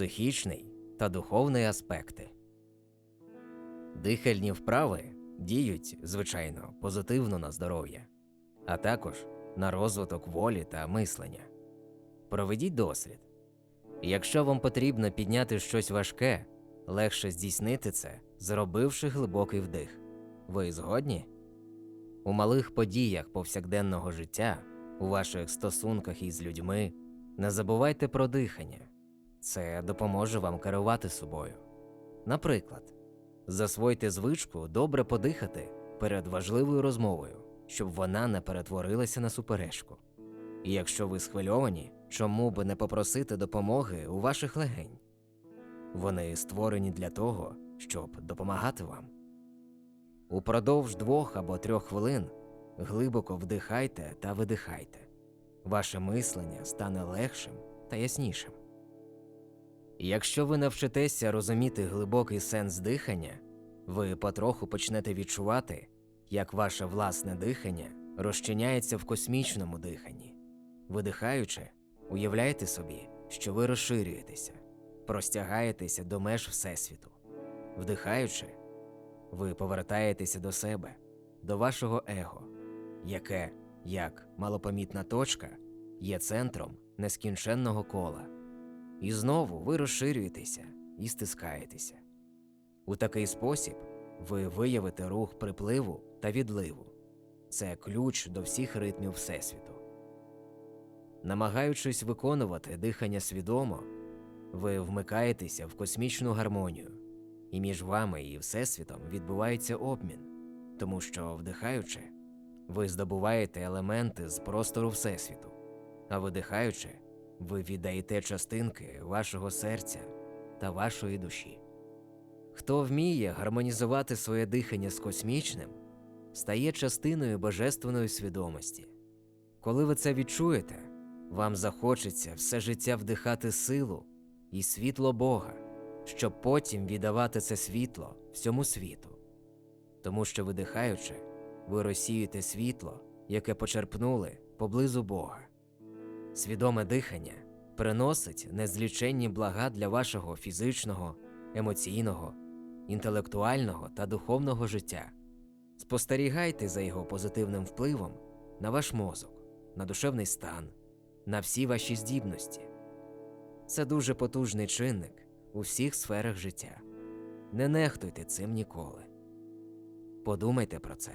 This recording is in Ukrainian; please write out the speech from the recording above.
психічний та духовний аспекти. Дихальні вправи діють, звичайно, позитивно на здоров'я, а також на розвиток волі та мислення. Проведіть дослід. Якщо вам потрібно підняти щось важке, легше здійснити це, зробивши глибокий вдих. Ви згодні? У малих подіях повсякденного життя, у ваших стосунках із людьми, не забувайте про дихання. Це допоможе вам керувати собою. Наприклад, засвойте звичку добре подихати перед важливою розмовою, щоб вона не перетворилася на суперечку. І якщо ви схвильовані, чому би не попросити допомоги у ваших легень? Вони створені для того, щоб допомагати вам. Упродовж двох або трьох хвилин глибоко вдихайте та видихайте. Ваше мислення стане легшим та яснішим. Якщо ви навчитеся розуміти глибокий сенс дихання, ви потроху почнете відчувати, як ваше власне дихання розчиняється в космічному диханні. Видихаючи, уявляйте собі, що ви розширюєтеся, простягаєтеся до меж Всесвіту. Вдихаючи, ви повертаєтеся до себе, до вашого его, яке, як малопомітна точка, є центром нескінченного кола. І знову ви розширюєтеся і стискаєтеся. У такий спосіб ви виявите рух припливу та відливу. Це ключ до всіх ритмів Всесвіту. Намагаючись виконувати дихання свідомо, ви вмикаєтеся в космічну гармонію, і між вами і Всесвітом відбувається обмін, тому що, вдихаючи, ви здобуваєте елементи з простору Всесвіту, а видихаючи, ви віддаєте частинки вашого серця та вашої душі. Хто вміє гармонізувати своє дихання з космічним, стає частиною божественної свідомості. Коли ви це відчуєте, вам захочеться все життя вдихати силу і світло Бога, щоб потім віддавати це світло всьому світу. Тому що видихаючи, ви розсіюєте світло, яке почерпнули поблизу Бога. Свідоме дихання приносить незліченні блага для вашого фізичного, емоційного, інтелектуального та духовного життя. Спостерігайте за його позитивним впливом на ваш мозок, на душевний стан, на всі ваші здібності. Це дуже потужний чинник у всіх сферах життя. Не нехтуйте цим ніколи. Подумайте про це.